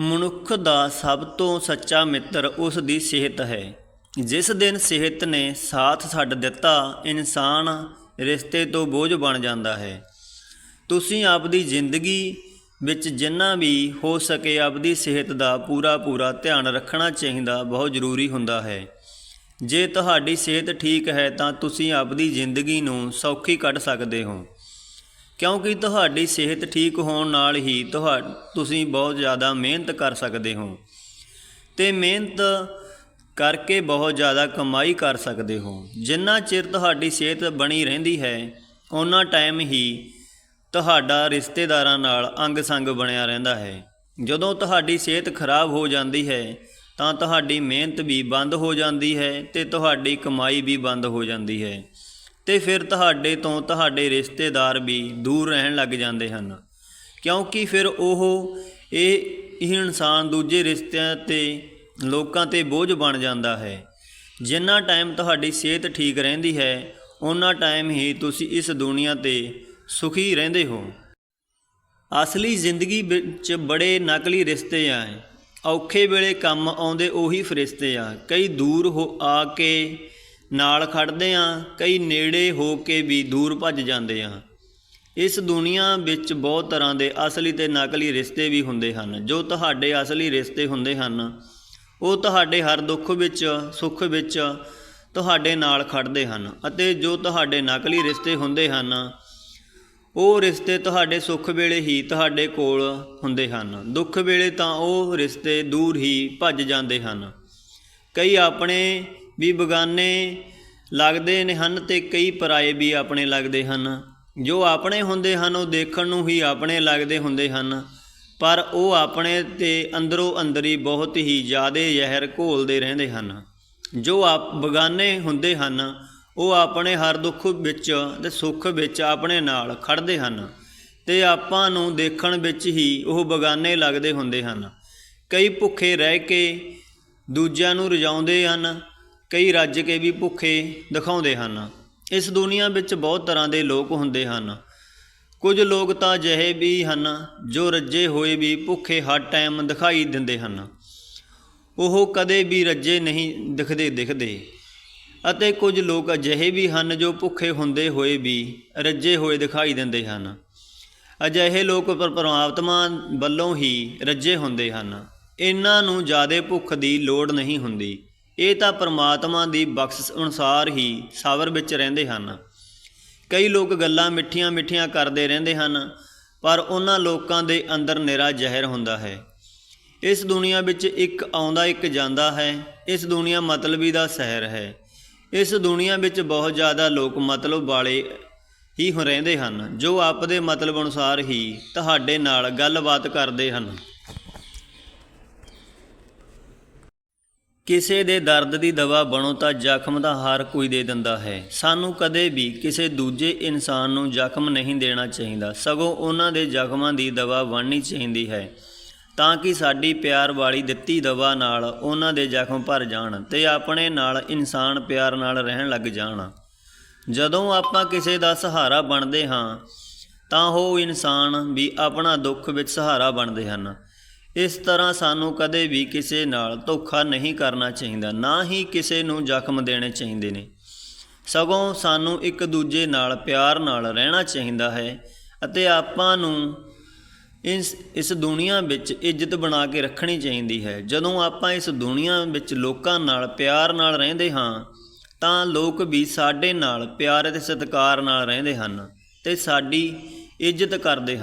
ਮਨੁੱਖ ਦਾ ਸਭ ਤੋਂ ਸੱਚਾ ਮਿੱਤਰ ਉਸ ਦੀ ਸਿਹਤ ਹੈ। ਜਿਸ ਦਿਨ ਸਿਹਤ ਨੇ ਸਾਥ ਛੱਡ ਦਿੱਤਾ, ਇਨਸਾਨ ਰਿਸ਼ਤੇ ਤੋਂ ਬੋਝ ਬਣ ਜਾਂਦਾ ਹੈ। ਤੁਸੀਂ ਆਪਦੀ ਜ਼ਿੰਦਗੀ ਵਿੱਚ ਜਿੰਨਾ ਵੀ ਹੋ ਸਕੇ ਆਪਦੀ ਸਿਹਤ ਦਾ ਪੂਰਾ ਪੂਰਾ ਧਿਆਨ ਰੱਖਣਾ ਚਾਹੀਦਾ, ਬਹੁਤ ਜ਼ਰੂਰੀ ਹੁੰਦਾ ਹੈ। ਜੇ ਤੁਹਾਡੀ ਸਿਹਤ ਠੀਕ ਹੈ, ਤਾਂ ਤੁਸੀਂ ਆਪਦੀ ਜ਼ਿੰਦਗੀ ਨੂੰ ਸੌਖੀ ਕੱਢ ਸਕਦੇ ਹੋ। ਕਿਉਂਕਿ ਤੁਹਾਡੀ ਸਿਹਤ ਠੀਕ ਹੋਣ ਨਾਲ ਹੀ ਤੁਹਾ, ਤੁਸੀਂ ਬਹੁਤ ਜ਼ਿਆਦਾ ਮਿਹਨਤ ਕਰ ਸਕਦੇ ਹੋ ਤੇ ਮਿਹਨਤ ਕਰਕੇ ਬਹੁਤ ਜ਼ਿਆਦਾ ਕਮਾਈ ਕਰ ਸਕਦੇ ਹੋ। ਜਿੰਨਾ ਚਿਰ ਤੁਹਾਡੀ ਸਿਹਤ ਬਣੀ ਰਹਿੰਦੀ ਹੈ ਉਹਨਾਂ ਟਾਈਮ ਹੀ ਤੁਹਾਡਾ ਰਿਸ਼ਤੇਦਾਰਾਂ ਨਾਲ ਅੰਗ ਸੰਗ ਬਣਿਆ ਰਹਿੰਦਾ ਹੈ। ਜਦੋਂ ਤੁਹਾਡੀ ਸਿਹਤ ਖਰਾਬ ਹੋ ਜਾਂਦੀ ਹੈ, ਤਾਂ ਤੁਹਾਡੀ ਮਿਹਨਤ ਵੀ ਬੰਦ ਹੋ ਜਾਂਦੀ ਹੈ ਤੇ ਤੁਹਾਡੀ ਕਮਾਈ ਵੀ ਬੰਦ ਹੋ ਜਾਂਦੀ ਹੈ। ਤੇ ਫਿਰ ਤੁਹਾਡੇ ਤੋਂ ਤੁਹਾਡੇ ਰਿਸ਼ਤੇਦਾਰ ਵੀ ਦੂਰ ਰਹਿਣ ਲੱਗ ਜਾਂਦੇ ਹਨ। ਕਿਉਂਕਿ ਫਿਰ ਉਹ ਇਹ ਇਹ ਇਨਸਾਨ ਦੂਜੇ ਰਿਸ਼ਤਿਆਂ ਤੇ ਲੋਕਾਂ ਤੇ ਬੋਝ ਬਣ ਜਾਂਦਾ ਹੈ। ਜਿੰਨਾ ਟਾਈਮ ਤੁਹਾਡੀ ਸਿਹਤ ਠੀਕ ਰਹਿੰਦੀ ਹੈ ਉਹਨਾਂ ਟਾਈਮ ਹੀ ਤੁਸੀਂ ਇਸ ਦੁਨੀਆ ਤੇ ਸੁਖੀ ਰਹਿੰਦੇ ਹੋ। ਅਸਲੀ ਜ਼ਿੰਦਗੀ ਵਿੱਚ ਬੜੇ ਨਕਲੀ ਰਿਸ਼ਤੇ ਆ ਔਖੇ ਵੇਲੇ ਕੰਮ ਆਉਂਦੇ ਉਹੀ ਫਰਿਸ਼ਤੇ ਆ। ਕਈ ਦੂਰ ਹੋ ਆ ਕੇ ਨਾਲ ਖੜਦੇ ਆ, ਕਈ ਨੇੜੇ ਹੋ ਕੇ ਵੀ ਦੂਰ ਭੱਜ ਜਾਂਦੇ ਆ। ਇਸ ਦੁਨੀਆ ਵਿੱਚ ਬਹੁਤ ਤਰ੍ਹਾਂ ਦੇ ਅਸਲੀ ਤੇ ਨਕਲੀ ਰਿਸ਼ਤੇ ਵੀ ਹੁੰਦੇ ਹਨ। ਜੋ ਤੁਹਾਡੇ ਅਸਲੀ ਰਿਸ਼ਤੇ ਹੁੰਦੇ ਹਨ, ਉਹ ਤੁਹਾਡੇ ਹਰ ਦੁੱਖ ਵਿੱਚ, ਸੁੱਖ ਵਿੱਚ ਤੁਹਾਡੇ ਨਾਲ ਖੜਦੇ ਹਨ ਅਤੇ ਜੋ ਤੁਹਾਡੇ ਨਕਲੀ ਰਿਸ਼ਤੇ ਹੁੰਦੇ ਹਨ, ਉਹ ਰਿਸ਼ਤੇ ਤੁਹਾਡੇ ਸੁੱਖ ਵੇਲੇ ਹੀ ਤੁਹਾਡੇ ਕੋਲ ਹੁੰਦੇ ਹਨ। ਦੁੱਖ ਵੇਲੇ ਤਾਂ ਉਹ ਰਿਸ਼ਤੇ ਦੂਰ ਹੀ ਭੱਜ ਜਾਂਦੇ ਹਨ। ਕਈ ਆਪਣੇ ਵੀ ਬਗਾਨੇ ਲੱਗਦੇ ਨੇ ਹਨ ਤੇ ਕਈ ਪਰਾਏ ਵੀ ਆਪਣੇ ਲੱਗਦੇ ਹਨ। ਜੋ ਆਪਣੇ ਹੁੰਦੇ ਹਨ, ਉਹ ਦੇਖਣ ਨੂੰ ਹੀ ਆਪਣੇ ਲੱਗਦੇ ਹੁੰਦੇ ਹਨ। ਪਰ ਉਹ ਆਪਣੇ ਤੇ ਅੰਦਰੋਂ ਅੰਦਰੀ ਬਹੁਤ ਹੀ ਜ਼ਿਆਦਾ ਜ਼ਹਿਰ ਘੋਲਦੇ ਰਹਿੰਦੇ ਹਨ। ਜੋ ਆਪ ਬਗਾਨੇ ਹੁੰਦੇ ਹਨ, ਉਹ ਆਪਣੇ ਹਰ ਦੁੱਖ ਵਿੱਚ ਤੇ ਸੁੱਖ ਵਿੱਚ ਆਪਣੇ ਨਾਲ ਖੜਦੇ ਹਨ ਤੇ ਆਪਾਂ ਨੂੰ ਦੇਖਣ ਵਿੱਚ ਹੀ ਉਹ ਬਗਾਨੇ ਲੱਗਦੇ ਹੁੰਦੇ ਹਨ। ਕਈ ਭੁੱਖੇ ਰਹਿ ਕੇ ਦੂਜਿਆਂ ਨੂੰ ਰਜਾਉਂਦੇ ਹਨ ਕਈ ਰੱਜ ਕੇ ਵੀ ਭੁੱਖੇ ਦਿਖਾਉਂਦੇ ਹਨ। ਇਸ ਦੁਨੀਆ ਵਿੱਚ ਬਹੁਤ ਤਰ੍ਹਾਂ ਦੇ ਲੋਕ ਹੁੰਦੇ ਹਨ। ਕੁਝ ਲੋਕ ਤਾਂ ਅਜਿਹੇ ਵੀ ਹਨ ਜੋ ਰੱਜੇ ਹੋਏ ਵੀ ਭੁੱਖੇ ਹਰ ਟਾਈਮ ਦਿਖਾਈ ਦਿੰਦੇ ਹਨ। ਉਹ ਕਦੇ ਵੀ ਰੱਜੇ ਨਹੀਂ ਦਿਖਦੇ ਦਿਖਦੇ। ਅਤੇ ਕੁਝ ਲੋਕ ਅਜਿਹੇ ਵੀ ਹਨ ਜੋ ਭੁੱਖੇ ਹੁੰਦੇ ਹੋਏ ਵੀ ਰੱਜੇ ਹੋਏ ਦਿਖਾਈ ਦਿੰਦੇ ਹਨ। ਅਜਿਹੇ ਲੋਕ ਪਰ ਪਰਮਾਤਮਾ ਵੱਲੋਂ ਹੀ ਰੱਜੇ ਹੁੰਦੇ ਹਨ। ਇਹਨਾਂ ਨੂੰ ਜ਼ਿਆਦਾ ਭੁੱਖ ਦੀ ਲੋੜ ਨਹੀਂ ਹੁੰਦੀ। ਇਹ ਤਾਂ ਪਰਮਾਤਮਾ ਦੀ ਬਖਸ਼ਿਸ਼ ਅਨੁਸਾਰ ਹੀ ਸਬਰ ਵਿੱਚ ਰਹਿੰਦੇ ਹਨ। ਕਈ ਲੋਕ ਗੱਲਾਂ ਮਿੱਠੀਆਂ ਮਿੱਠੀਆਂ ਕਰਦੇ ਰਹਿੰਦੇ ਹਨ, ਪਰ ਉਹਨਾਂ ਲੋਕਾਂ ਦੇ ਅੰਦਰ ਨਿਰਾ ਜ਼ਹਿਰ ਹੁੰਦਾ ਹੈ। ਇਸ ਦੁਨੀਆ ਵਿੱਚ ਇੱਕ ਆਉਂਦਾ ਇੱਕ ਜਾਂਦਾ ਹੈ, ਇਸ ਦੁਨੀਆ ਮਤਲਬੀ ਦਾ ਸ਼ਹਿਰ ਹੈ। ਇਸ ਦੁਨੀਆ ਵਿੱਚ ਬਹੁਤ ਜ਼ਿਆਦਾ ਲੋਕ ਮਤਲਬ ਵਾਲੇ ਹੀ ਹੋ ਰਹਿੰਦੇ ਹਨ, ਜੋ ਆਪਦੇ ਮਤਲਬ ਅਨੁਸਾਰ ਹੀ ਤੁਹਾਡੇ ਨਾਲ ਗੱਲਬਾਤ ਕਰਦੇ ਹਨ। ਕਿਸੇ ਦੇ ਦਰਦ ਦੀ ਦਵਾ ਬਣੋ ਤਾਂ ਜ਼ਖਮ ਦਾ ਹਰ ਕੋਈ ਦੇ ਦਿੰਦਾ ਹੈ। ਸਾਨੂੰ ਕਦੇ ਵੀ ਕਿਸੇ ਦੂਜੇ ਇਨਸਾਨ ਨੂੰ ਜ਼ਖਮ ਨਹੀਂ ਦੇਣਾ ਚਾਹੀਦਾ। ਸਗੋਂ ਉਹਨਾਂ ਦੇ ਜ਼ਖਮਾਂ ਦੀ ਦਵਾ ਬਣਨੀ ਚਾਹੀਦੀ ਹੈ ਤਾਂ ਕਿ ਸਾਡੀ ਪਿਆਰ ਵਾਲੀ ਦਿੱਤੀ ਦਵਾ ਨਾਲ ਉਹਨਾਂ ਦੇ ਜ਼ਖਮ ਭਰ ਜਾਣ ਤੇ ਆਪਣੇ ਨਾਲ ਇਨਸਾਨ ਪਿਆਰ ਨਾਲ ਰਹਿਣ ਲੱਗ ਜਾਣ। ਜਦੋਂ ਆਪਾਂ ਕਿਸੇ ਦਾ ਸਹਾਰਾ ਬਣਦੇ ਹਾਂ ਤਾਂ ਉਹ ਇਨਸਾਨ ਵੀ ਆਪਣਾ ਦੁੱਖ ਵਿੱਚ ਸਹਾਰਾ ਬਣਦੇ ਹਨ। ਇਸ ਤਰ੍ਹਾਂ ਸਾਨੂੰ ਕਦੇ ਵੀ ਕਿਸੇ ਨਾਲ ਧੋਖਾ ਨਹੀਂ ਕਰਨਾ ਚਾਹੀਦਾ, ਨਾ ਹੀ ਕਿਸੇ ਨੂੰ ਜ਼ਖਮ ਦੇਣੇ ਚਾਹੀਦੇ ਨੇ। ਸਗੋਂ ਸਾਨੂੰ ਇੱਕ ਦੂਜੇ ਨਾਲ ਪਿਆਰ ਨਾਲ ਰਹਿਣਾ ਚਾਹੀਦਾ ਹੈ ਅਤੇ ਆਪਾਂ ਨੂੰ ਇਸ ਇਸ ਦੁਨੀਆ ਵਿੱਚ ਇੱਜ਼ਤ ਬਣਾ ਕੇ ਰੱਖਣੀ ਚਾਹੀਦੀ ਹੈ। ਜਦੋਂ ਆਪਾਂ ਇਸ ਦੁਨੀਆ ਵਿੱਚ ਲੋਕਾਂ ਨਾਲ ਪਿਆਰ ਨਾਲ ਰਹਿੰਦੇ ਹਾਂ, ਤਾਂ ਲੋਕ ਵੀ ਸਾਡੇ ਨਾਲ ਪਿਆਰ ਅਤੇ ਸਤਿਕਾਰ ਨਾਲ ਰਹਿੰਦੇ ਹਨ ਤੇ ਸਾਡੀ ਇੱਜ਼ਤ ਕਰਦੇ ਹਨ।